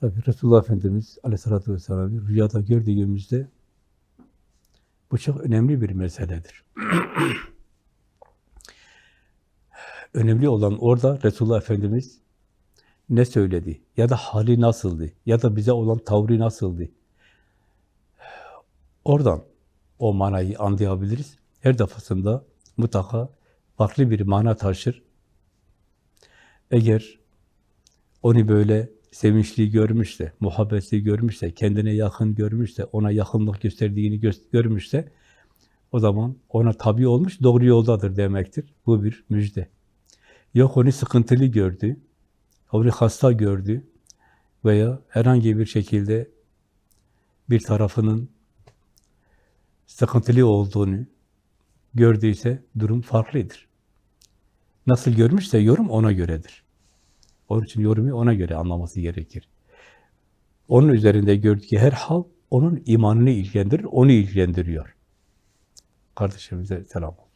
Tabi Resulullah Efendimiz Aleyhisselatü Vesselam'ı rüyada gördüğümüzde bu çok önemli bir meseledir. önemli olan orada Resulullah Efendimiz ne söyledi ya da hali nasıldı ya da bize olan tavrı nasıldı? Oradan o manayı anlayabiliriz. Her defasında mutlaka farklı bir mana taşır. Eğer onu böyle sevinçli görmüşse, muhabbetli görmüşse, kendine yakın görmüşse, ona yakınlık gösterdiğini gö- görmüşse, o zaman ona tabi olmuş, doğru yoldadır demektir. Bu bir müjde. Yok onu sıkıntılı gördü, onu hasta gördü veya herhangi bir şekilde bir tarafının sıkıntılı olduğunu gördüyse durum farklıdır. Nasıl görmüşse yorum ona göredir. Onun için yorumu ona göre anlaması gerekir. Onun üzerinde gördüğü her hal onun imanını ilgilendirir, onu ilgilendiriyor. Kardeşimize selam olsun.